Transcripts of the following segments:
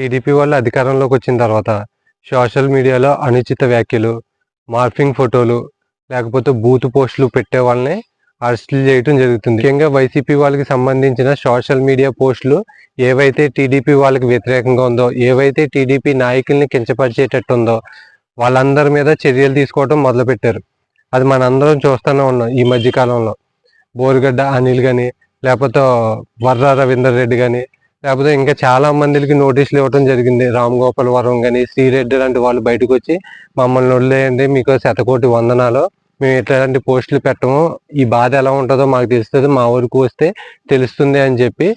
TDP వాళ్ళు అధికారంలోకి వచ్చిన తర్వాత సోషల్ మీడియాలో అనుచిత వ్యాఖ్యలు మార్ఫింగ్ ఫోటోలు లేకపోతే బూత్ పోస్టులు పెట్టే వాళ్ళని అరెస్టులు చేయడం జరుగుతుంది. ముఖ్యంగా వైసీపీ వాళ్ళకి సంబంధించిన సోషల్ మీడియా పోస్టులు ఏవైతే టీడీపీ వాళ్ళకి వ్యతిరేకంగా ఉందో ఏవైతే టీడీపీ నాయకుల్ని కించపరిచేటట్టు ఉందో వాళ్ళందరి మీద చర్యలు తీసుకోవడం మొదలుపెట్టారు. అది మనందరం చూస్తూనే ఉన్నాం ఈ మధ్య కాలంలో. బోరుగడ్డ అనిల్ కానీ లేకపోతే వర్ర రవీందర్ రెడ్డి కానీ లేకపోతే ఇంకా చాలా మందికి నోటీసులు ఇవ్వడం జరిగింది. రామ్ గోపాల్ వరం కానీ శ్రీరెడ్డి లాంటి వాళ్ళు బయటకు వచ్చి మమ్మల్ని వదిలేయండి మీకు శతకోటి వందనాలు. మేము ఇట్లాంటి పోస్టులు పెట్టము. ఈ బాధ ఎలా ఉంటుందో మాకు తెలుస్తుంది. మా ఊరికి వస్తే తెలుస్తుంది అని చెప్పి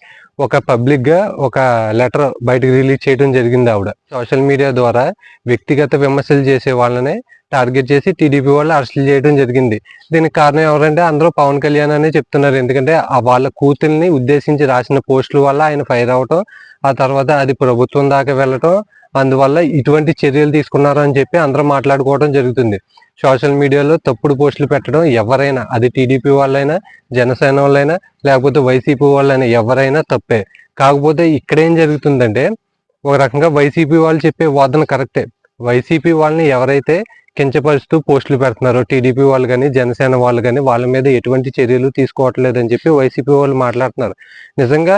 ఒక పబ్లిక్గా ఒక లెటర్ బయటకు రిలీజ్ చేయడం జరిగింది ఆవిడ. సోషల్ మీడియా ద్వారా వ్యక్తిగత విమర్శలు చేసే వాళ్ళనే టార్గెట్ చేసి టీడీపీ వాళ్ళు అరెస్టులు చేయడం జరిగింది. దీనికి కారణం ఎవరంటే అందరూ పవన్ కళ్యాణ్ అనే చెప్తున్నారు. ఎందుకంటే ఆ వాళ్ళ కూతుల్ని ఉద్దేశించి రాసిన పోస్టుల వల్ల ఆయన ఫైర్ అవటం ఆ తర్వాత అది ప్రభుత్వం దాకా వెళ్ళటం అందువల్ల ఇటువంటి చర్యలు తీసుకున్నారు అని చెప్పి అందరూ మాట్లాడుకోవడం జరుగుతుంది. సోషల్ మీడియాలో తప్పుడు పోస్టులు పెట్టడం ఎవరైనా అది టీడీపీ వాళ్ళైనా జనసేన వాళ్ళైనా లేకపోతే వైసీపీ వాళ్ళైనా ఎవరైనా తప్పే. కాకపోతే ఇక్కడేం జరుగుతుందంటే ఒక రకంగా వైసీపీ వాళ్ళు చెప్పే వాదన కరెక్టే. వైసీపీ వాళ్ళని ఎవరైతే కించపరుస్తూ పోస్టులు పెడుతున్నారో టీడీపీ వాళ్ళు కానీ జనసేన వాళ్ళు కానీ వాళ్ళ మీద ఎటువంటి చర్యలు తీసుకోవట్లేదని చెప్పి వైసీపీ వాళ్ళు మాట్లాడుతున్నారు. నిజంగా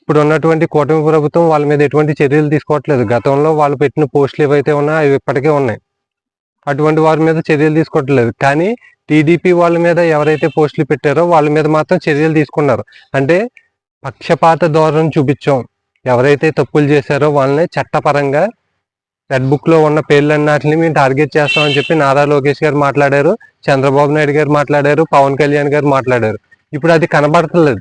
ఇప్పుడు ఉన్నటువంటి కూటమి ప్రభుత్వం వాళ్ళ మీద ఎటువంటి చర్యలు తీసుకోవట్లేదు. గతంలో వాళ్ళు పెట్టిన పోస్టులు ఏవైతే ఉన్నాయో అవి ఇప్పటికే ఉన్నాయి. అటువంటి వారి మీద చర్యలు తీసుకోవట్లేదు. కానీ టీడీపీ వాళ్ళ మీద ఎవరైతే పోస్టులు పెట్టారో వాళ్ళ మీద మాత్రం చర్యలు తీసుకున్నారు. అంటే పక్షపాత ధోరణి చూపించాం. ఎవరైతే తప్పులు చేశారో వాళ్ళని చట్టపరంగా రెడ్ బుక్లో ఉన్న పేర్లన్నిటిని మేము టార్గెట్ చేస్తామని చెప్పి నారా లోకేష్ గారు మాట్లాడారు చంద్రబాబు నాయుడు గారు మాట్లాడారు పవన్ కళ్యాణ్ గారు మాట్లాడారు. ఇప్పుడు అది కనబడతలేదు.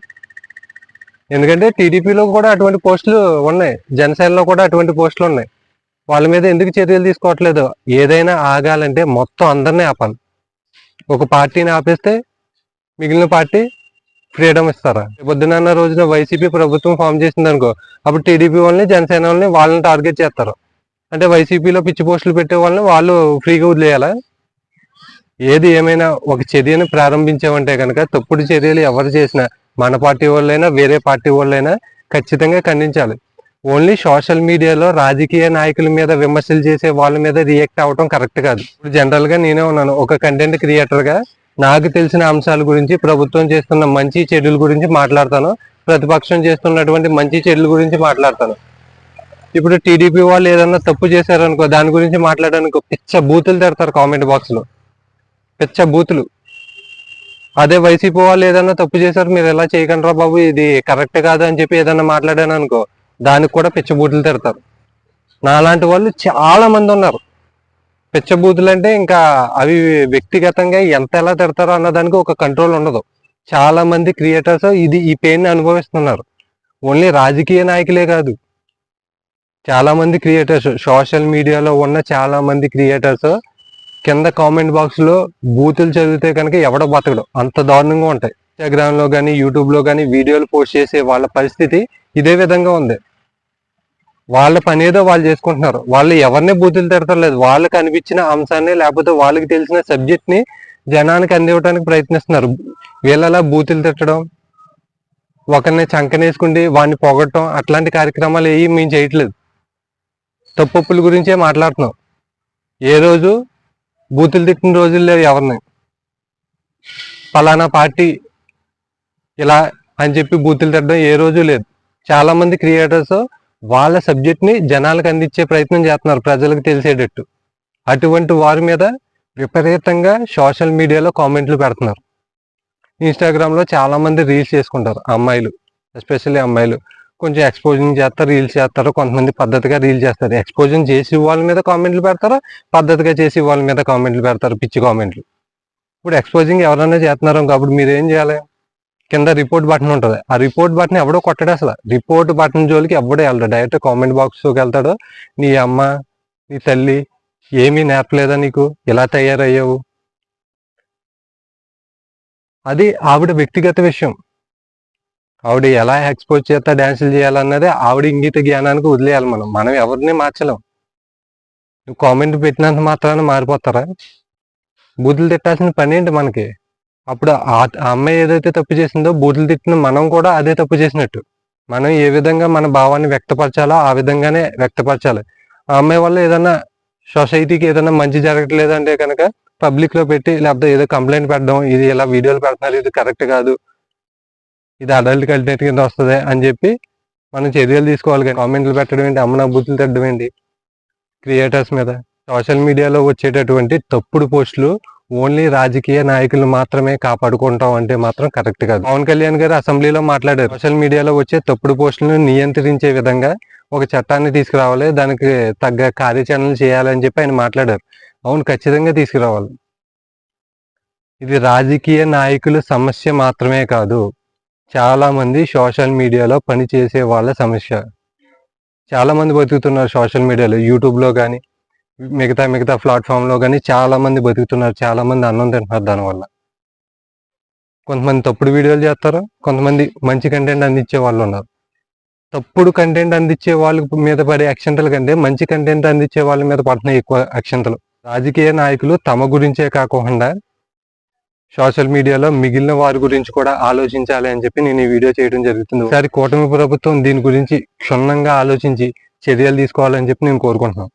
ఎందుకంటే టీడీపీలో కూడా అటువంటి పోస్టులు ఉన్నాయి. జనసేనలో కూడా అటువంటి పోస్టులు ఉన్నాయి. వాళ్ళ మీద ఎందుకు చర్యలు తీసుకోవట్లేదు? ఏదైనా ఆగాలంటే మొత్తం అందరినీ ఆపాలి. ఒక పార్టీని ఆపేస్తే మిగిలిన పార్టీ ఫ్రీడమ్ ఇస్తారా? పొద్దునన్న రోజున వైసీపీ ప్రభుత్వం ఫామ్ చేసింది అనుకో అప్పుడు టీడీపీ వాళ్ళని జనసేన వాళ్ళని వాళ్ళని టార్గెట్ చేస్తారు. అంటే వైసీపీలో పిచ్చి పోస్టులు పెట్టే వాళ్ళని వాళ్ళు ఫ్రీగా వదిలేయాలా? ఏది ఏమైనా ఒక చర్యను ప్రారంభించామంటే కనుక తప్పుడు చర్యలు ఎవరు చేసినా మన పార్టీ వాళ్ళైనా వేరే పార్టీ వాళ్ళైనా ఖచ్చితంగా ఖండించాలి. ఓన్లీ సోషల్ మీడియాలో రాజకీయ నాయకుల మీద విమర్శలు చేసే వాళ్ళ మీద రియాక్ట్ అవ్వడం కరెక్ట్ కాదు. ఇప్పుడు జనరల్గా నేనే ఉన్నాను. ఒక కంటెంట్ క్రియేటర్గా నాకు తెలిసిన అంశాల గురించి ప్రభుత్వం చేస్తున్న మంచి చెడుల గురించి మాట్లాడతాను. ప్రతిపక్షం చేస్తున్నటువంటి మంచి చెడుల గురించి మాట్లాడతాను. ఇప్పుడు టీడీపీ వాళ్ళు ఏదన్నా తప్పు చేశారనుకో దాని గురించి మాట్లాడడానికి పిచ్చ బూతులు తిడతారు కామెంట్ బాక్స్లో. పిచ్చ బూతులు. అదే వైసీపీ వాళ్ళు ఏదన్నా తప్పు చేశారు మీరు ఎలా చేయకండి బాబు ఇది కరెక్ట్ కాదు అని చెప్పి ఏదన్నా మాట్లాడాను అనుకో దానికి కూడా పిచ్చ బూతులు తిడతారు. నాలాంటి వాళ్ళు చాలా మంది ఉన్నారు. పిచ్చ బూతులు అంటే ఇంకా అవి వ్యక్తిగతంగా ఎంత ఎలా తిడతారో అన్న దానికి ఒక కంట్రోల్ ఉండదు. చాలా మంది క్రియేటర్స్ ఇది ఈ పెయిన్ అనుభవిస్తున్నారు. ఓన్లీ రాజకీయ నాయకులే కాదు. చాలా మంది క్రియేటర్స్ సోషల్ మీడియాలో ఉన్న చాలా మంది క్రియేటర్స్ కింద కామెంట్ బాక్స్లో బూతులు చదివితే కనుక ఎవడ బతకడు. అంత దారుణంగా ఉంటాయి. ఇన్స్టాగ్రామ్లో కానీ యూట్యూబ్లో కానీ వీడియోలు పోస్ట్ చేసే వాళ్ళ పరిస్థితి ఇదే విధంగా ఉంది. వాళ్ళ పని ఏదో వాళ్ళు చేసుకుంటున్నారు. వాళ్ళు ఎవరిని బూతులు తిడతలేదు. వాళ్ళకి అనిపించిన అంశాన్ని లేకపోతే వాళ్ళకి తెలిసిన సబ్జెక్ట్ని జనానికి అందివ్వడానికి ప్రయత్నిస్తున్నారు. వీళ్ళలా బూతులు తిట్టడం ఒకరిని చంకనేసుకుండి వాడిని పొగట్టడం అట్లాంటి కార్యక్రమాలు ఏవి మేము చేయట్లేదు. తప్పుల గురించే మాట్లాడుతున్నాం. ఏ రోజు బూతులు తిట్టిన రోజులు లేవు ఎవరిని. పలానా పార్టీ ఇలా అని చెప్పి బూతులు తిట్టడం ఏ రోజు లేదు. చాలా మంది క్రియేటర్స్ వాళ్ళ సబ్జెక్ట్ని జనాలకు అందించే ప్రయత్నం చేస్తున్నారు ప్రజలకు తెలిసేటట్టు. అటువంటి వారి మీద విపరీతంగా సోషల్ మీడియాలో కామెంట్లు పెడుతున్నారు. ఇన్స్టాగ్రామ్లో చాలామంది రీల్స్ చేసుకుంటారు అమ్మాయిలు ఎస్పెషల్లీ అమ్మాయిలు. కొంచెం ఎక్స్పోజింగ్ చేస్తారు రీల్స్ చేస్తారు కొంతమంది పద్ధతిగా రీల్ చేస్తారు. ఎక్స్పోజింగ్ చేసి వాళ్ళ మీద కామెంట్లు పెడతారు? పద్ధతిగా చేసి వాళ్ళ మీద కామెంట్లు పెడతారు పిచ్చి కామెంట్లు ఇప్పుడు ఎక్స్పోజింగ్ ఎవరైనా చేస్తున్నారు కాబట్టి మీరు ఏం చేయాలి? కింద రిపోర్ట్ బటన్ ఉంటుంది. ఆ రిపోర్ట్ బటన్ ఎవడో కొట్టడు అసలు. రిపోర్ట్ బటన్ జోలికి ఎవడో వెళ్తాడు డైరెక్ట్ కామెంట్ బాక్స్లోకి వెళ్తాడు. నీ అమ్మ నీ తల్లి ఏమీ నేర్పలేదా నీకు? ఇలా తయారయ్యావు? అది ఆవిడ వ్యక్తిగత విషయం. ఆవిడ ఎలా ఎక్స్పోజ్ చేస్తా డాన్సులు చేయాలన్నది ఆవిడ ఇంగిత జ్ఞానానికి వదిలేయాలి మనం. మనం ఎవరిని మార్చలేం. నువ్వు కామెంట్ పెట్టినంత మాత్రాన మారిపోతారా? బూతులు తిట్టాల్సిన పని ఏంటి మనకి? అప్పుడు ఆ అమ్మాయి ఏదైతే తప్పు చేసిందో బూతులు తిట్టిన మనం కూడా అదే తప్పు చేసినట్టు. మనం ఏ విధంగా మన భావాన్ని వ్యక్తపరచాలో ఆ విధంగానే వ్యక్తపరచాలి. ఆ అమ్మాయి వల్ల ఏదైనా సొసైటీకి ఏదైనా మంచి జరగట్లేదంటే కనుక పబ్లిక్లో పెట్టి లేకపోతే ఏదో కంప్లైంట్ పెట్టడం ఇది ఇలా వీడియోలు పెడుతున్నారు ఇది కరెక్ట్ కాదు. ఇది అడల్ట్ కంటెంట్ కింద వస్తుంది అని చెప్పి మనం చర్యలు తీసుకోవాలి కానీ కామెంట్లు పెట్టడం ఏంటి అమ్మన బుద్ధులు తిట్టడం ఏంటి? క్రియేటర్స్ మీద. సోషల్ మీడియాలో వచ్చేటటువంటి తప్పుడు పోస్టులు ఓన్లీ రాజకీయ నాయకులు మాత్రమే కాపాడుకుంటాం అంటే మాత్రం కరెక్ట్ కాదు. పవన్ కళ్యాణ్ గారు అసెంబ్లీలో మాట్లాడారు. సోషల్ మీడియాలో వచ్చే తప్పుడు పోస్టులను నియంత్రించే విధంగా ఒక చట్టాన్ని తీసుకురావాలి దానికి తగ్గ కార్యాచరణలు చేయాలని చెప్పి ఆయన మాట్లాడారు. అవును ఖచ్చితంగా తీసుకురావాలి. ఇది రాజకీయ నాయకుల సమస్య మాత్రమే కాదు. చాలామంది సోషల్ మీడియాలో పనిచేసే వాళ్ళ సమస్య. చాలామంది బతుకుతున్నారు సోషల్ మీడియాలో యూట్యూబ్లో కానీ మిగతా మిగతా ప్లాట్ఫామ్లో కానీ చాలామంది బతుకుతున్నారు చాలామంది అన్నం తింటున్నారు దానివల్ల కొంతమంది తప్పుడు వీడియోలు చేస్తారు కొంతమంది మంచి కంటెంట్ అందించే వాళ్ళు ఉన్నారు. తప్పుడు కంటెంట్ అందించే వాళ్ళ మీద పడే అక్షంతల కంటే మంచి కంటెంట్ అందించే వాళ్ళ మీద పడుతున్నాయి ఎక్కువ అక్షంతలు. రాజకీయ నాయకులు తమ గురించే కాకుండా సోషల్ మీడియాలో మిగిలిన వారి గురించి కూడా ఆలోచించాలి అని చెప్పి నేను ఈ వీడియో చేయడం జరుగుతుంది. ఒకసారి కూటమి ప్రభుత్వం దీని గురించి క్షుణ్ణంగా ఆలోచించి చర్యలు తీసుకోవాలని చెప్పి నేను కోరుకుంటున్నాను.